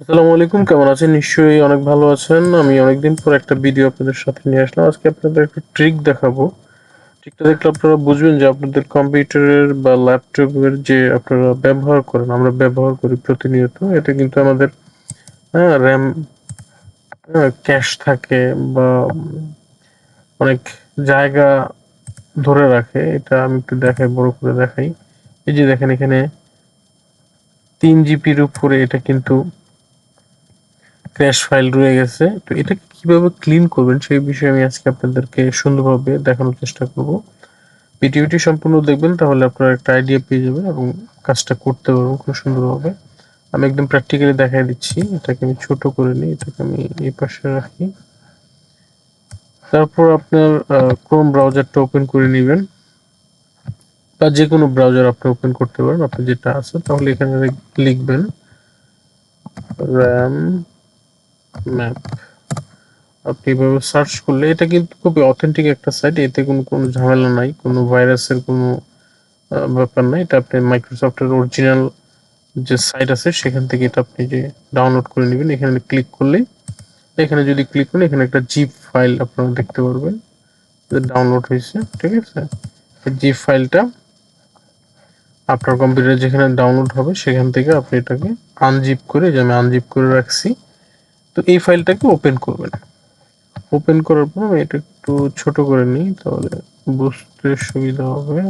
আসসালামু আলাইকুম, কেমন আছেন? নিশ্চয়ই অনেক ভালো আছেন। আমি অনেকদিন পর একটা ভিডিও আপনাদের সাথে নিয়ে আসলাম। আজকে আপনাদের একটা ট্রিক দেখাবো। ট্রিকটা দেখলে আপনারা বুঝবেন যে আপনাদের কম্পিউটারের বা ল্যাপটপের যে আপনারা ব্যবহার করেন, আমরা ব্যবহার করি প্রতিনিয়ত এটা কিন্তু আমাদের হ্যাঁ র্যাম ক্যাশ থাকে বা অনেক জায়গা ধরে রাখে। এটা আমি একটু দেখাই, বড় করে দেখাই। এই যে দেখেন এখানে তিন জিবির উপরে এটা কিন্তু ক্র্যাশ ফাইল রয়ে গেছে। তো এটা কীভাবে ক্লিন করবেন সেই বিষয়ে আমি আজকে আপনাদেরকে সুন্দরভাবে দেখানোর চেষ্টা করব। ভিডিওটি সম্পূর্ণ দেখবেন, তাহলে আপনারা একটা আইডিয়া পেয়ে যাবেন এবং কাজটা করতে পারবেন খুব সুন্দরভাবে। আমি একদম প্র্যাকটিক্যালি দেখাই দিচ্ছি, এটাকে আমি ছোট করে নিই, এটাকে আমি এই পাশে রাখি। তারপর আপনার ক্রোম ব্রাউজারটা ওপেন করে নেবেন। বা যে কোনো ব্রাউজার আপনি ওপেন করতে পারেন আপনি যেটা আছে, তাহলে এখানে লিখবেন র্যাম ম্যাপ আপনি এভাবে সার্চ করলে, এটা কিন্তু খুবই অথেন্টিক একটা সাইট এতে কোনো কোনো ঝামেলা নাই, কোনো ভাইরাসের কোনো ব্যাপার নাই। এটা আপনি মাইক্রোসফটের অরিজিনাল যে সাইট আছে, সেখান থেকে এটা আপনি যে ডাউনলোড করে নেবেন, এখানে ক্লিক করলেই এখানে যদি ক্লিক করেন, এখানে একটা জিপ ফাইল আপনারা দেখতে পারবেন ডাউনলোড হয়েছে, ঠিক আছে? জিপ ফাইলটা আপনার কম্পিউটারে যেখানে ডাউনলোড হবে, সেখান থেকে আপনি এটাকে আনজিপ করে, যে আমি আনজিপ করে রাখছি তো এই ফাইলটাকে ওপেন করবেন ওপেন করার পর আমি এটা একটু ছোট করে নিই, তাহলে বুঝতে সুবিধা হবে।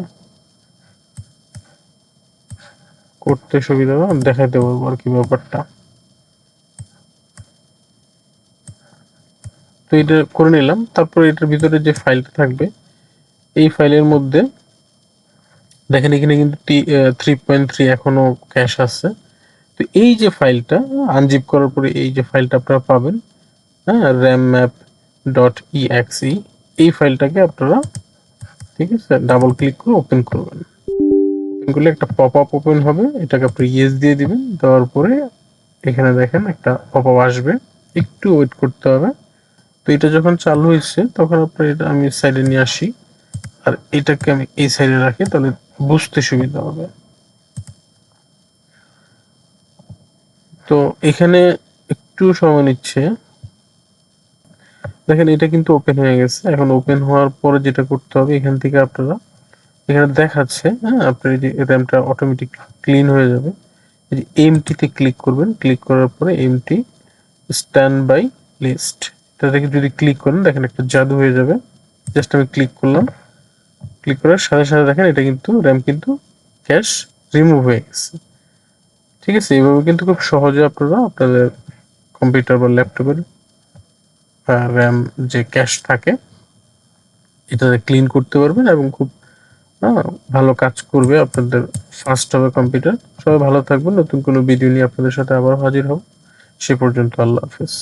করতে সুবিধা হবে দেখাইতে পারব আর কি ব্যাপারটা। তো এটা করে নিলাম, তারপর এটার ভিতরে যে ফাইলটা থাকবে, এই ফাইলের মধ্যে দেখেন এখানে কিন্তু থ্রি পয়েন্ট থ্রি এখনও ক্যাশ আছে। তো এই যে ফাইলটা আনজিপ করার পরে এই যে ফাইলটা আপনারা পাবেন হ্যাঁ র্যাম ম্যাপ ডট ইএক্সই এই ফাইলটাকে আপনারা, ঠিক আছে ডাবল ক্লিক করে ওপেন করবেন। ওপেন করলে একটা পপ আপ ওপেন হবে, এটাকে আপনি ইয়েস দিয়ে দিবেন, দেওয়ার পরে এখানে দেখেন একটা পপ আপ আসবে, একটু ওয়েট করতে হবে। তো এটা যখন চালু হয়েছে, তখন আপনার এটা আমি সাইডে নিয়ে আসি, আর এটাকে আমি এই সাইডে রাখি, তাহলে বুঝতে সুবিধা হবে। তো এখানে একটু সময় নিচ্ছে। দেখেন, এটা কিন্তু ওপেন হয়ে গেছে। এখন ওপেন হওয়ার পরে যেটা করতে হবে, এখান থেকে আপনারা এখানে দেখাচ্ছে হ্যাঁ আপনার যে র্যামটা অটোমেটিক ক্লিন হয়ে যাবে। এমটিতে ক্লিক করবেন ক্লিক করার পরে এমটি স্ট্যান্ড বাই লিস্ট এটা থেকে যদি ক্লিক করেন, দেখেন একটা জাদু হয়ে যাবে। জাস্ট আমি ক্লিক করলাম। ক্লিক করার সাথে সাথে দেখেন, এটা কিন্তু র্যাম কিন্তু ক্যাশ রিমুভ হয়ে গেছে। ঠিক আছে এইভাবে কিন্তু খুব সহজে আপনারা আপনাদের কম্পিউটার বা ল্যাপটপের র্যাম যে ক্যাশ থাকে, এটাতে ক্লিন করতে পারবেন এবং খুব ভালো কাজ করবে আপনাদের ফার্স্ট হবে কম্পিউটার সবাই ভালো থাকবেন। নতুন কোনো ভিডিও নিয়ে আপনাদের সাথে আবার হাজির হব। সে পর্যন্ত আল্লাহ হাফিজ।